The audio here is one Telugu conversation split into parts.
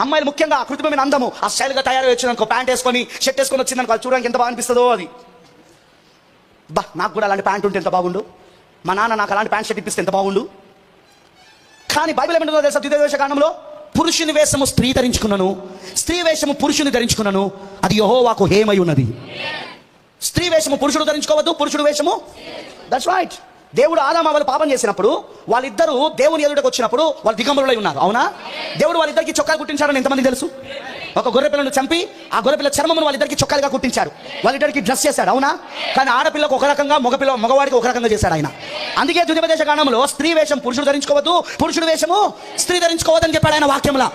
అమ్మాయిలు ముఖ్యంగా ఆ కృత్రిమమైన అందము. ఆ స్టైల్గా తయారు వచ్చిందనుకో ప్యాంట్ వేసుకొని షర్ట్ వేసుకొని వచ్చిందనుకో అది చూడడానికి ఎంత బాగా అనిపిస్తుందో అది. బా నాకు కూడా అలాంటి ప్యాంట్ ఉంటే ఎంత బాగుండు? మా నాన్న నాకు అలాంటి ప్యాంట్ షర్ట్ ఇప్పిస్తే ఎంత బాగుండు? కానీ బైబిల్ ఏమంటుందో తెలుసా? ద్వితీయ కాండంలో పురుషుని వేషము స్త్రీ ధరించుకున్నాను. స్త్రీ వేషము పురుషుని ధరించుకున్నాను. అది యహోవాకు హేమై ఉన్నది. స్త్రీ వేషము పురుషుడు ధరించుకోవద్దు పురుషుడు వేషము? దట్స్ రైట్ దేవుడు ఆదామ వాళ్ళు పాపం చేసినప్పుడు వాళ్ళిద్దరూ దేవుని ఎదుటకు వచ్చినప్పుడు వాళ్ళు దిగంబరులై ఉన్నారు. అవునా? దేవుడు వాళ్ళిద్దరికి చొక్కాలు కుట్టించారని ఎంతమంది తెలుసు? ఒక గొర్రె పిల్లను చంపి ఆ గొర్రె పిల్ల చర్మమును వాళ్ళిద్దరికి చొక్కాలుగా కుట్టించారు. వాళ్ళిద్దరికి డ్రెస్ చేశాడు అవునా? కానీ ఆడపిల్లకు ఒక రకంగా మగపిల్ల మగవాడికి ఒక రకంగా చేశాడు ఆయన. అందుకే ద్వితీయోపదేశ కాండంలో స్త్రీ వేషం పురుషుడు ధరించుకోవద్దు పురుషుడు వేషము స్త్రీ ధరించుకోవద్దని చెప్పాడు ఆయన వాక్యంలో.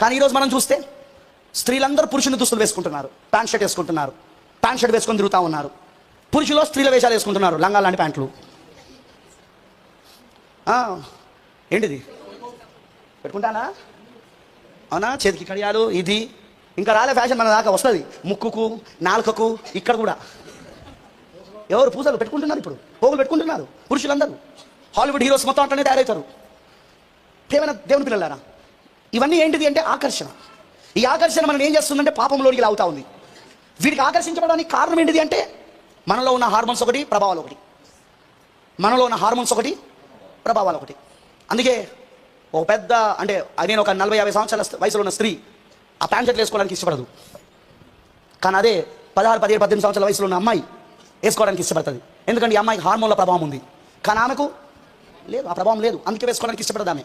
కానీ ఈరోజు మనం చూస్తే స్త్రీలందరూ పురుషుని దుస్తులు వేసుకుంటున్నారు ప్యాంట్ షర్ట్ వేసుకుంటున్నారు ప్యాంట్ షర్ట్ వేసుకొని తిరుగుతూ ఉన్నారు. పురుషులు స్త్రీల వేషాలు వేసుకుంటున్నారు లంగా లాంటి ప్యాంట్లు. ఏంటిది? పెట్టుకుంటానా? అవునా? చేతికి కడియాలు ఇది. ఇంకా రాలే ఫ్యాషన్ మన దాకా వస్తుంది. ముక్కుకు నాలుకకు ఇక్కడ కూడా. ఎవరు పూజలు పెట్టుకుంటున్నారు ఇప్పుడు? పోగులు పెట్టుకుంటున్నారు పురుషులందరూ. హాలీవుడ్ హీరోస్ మొత్తం అట్లనే తయారవుతారు. ప్రేమైన దేవుని పిల్లలారా ఇవన్నీ ఏంటిది అంటే ఆకర్షణ. ఈ ఆకర్షణ మనం ఏం చేస్తుందంటే పాపంలోనికి లాగుతా ఉంది. వీటికి ఆకర్షించబడడానికి కారణం ఏంటిది అంటే మనలో ఉన్న హార్మోన్స్ ఒకటి ప్రభావాలు ఒకటి. మనలో ఉన్న హార్మోన్స్ ఒకటి ప్రభావాలు ఒకటి. అందుకే ఒక పెద్ద అంటే నేను ఒక నలభై యాభై సంవత్సరాల వయసులో ఉన్న స్త్రీ ఆ ప్యాంట్ షర్ట్లు వేసుకోవడానికి ఇష్టపడదు. కానీ అదే పదహారు పదిహేడు పద్దెనిమిది సంవత్సరాల వయసులో ఉన్న అమ్మాయి వేసుకోవడానికి ఇష్టపడుతుంది. ఎందుకంటే ఈ అమ్మాయికి హార్మోన్ల ప్రభావం ఉంది. కానీ ఆమెకు లేదు ఆ ప్రభావం లేదు. అందుకే వేసుకోవడానికి ఇష్టపడదు ఆమె.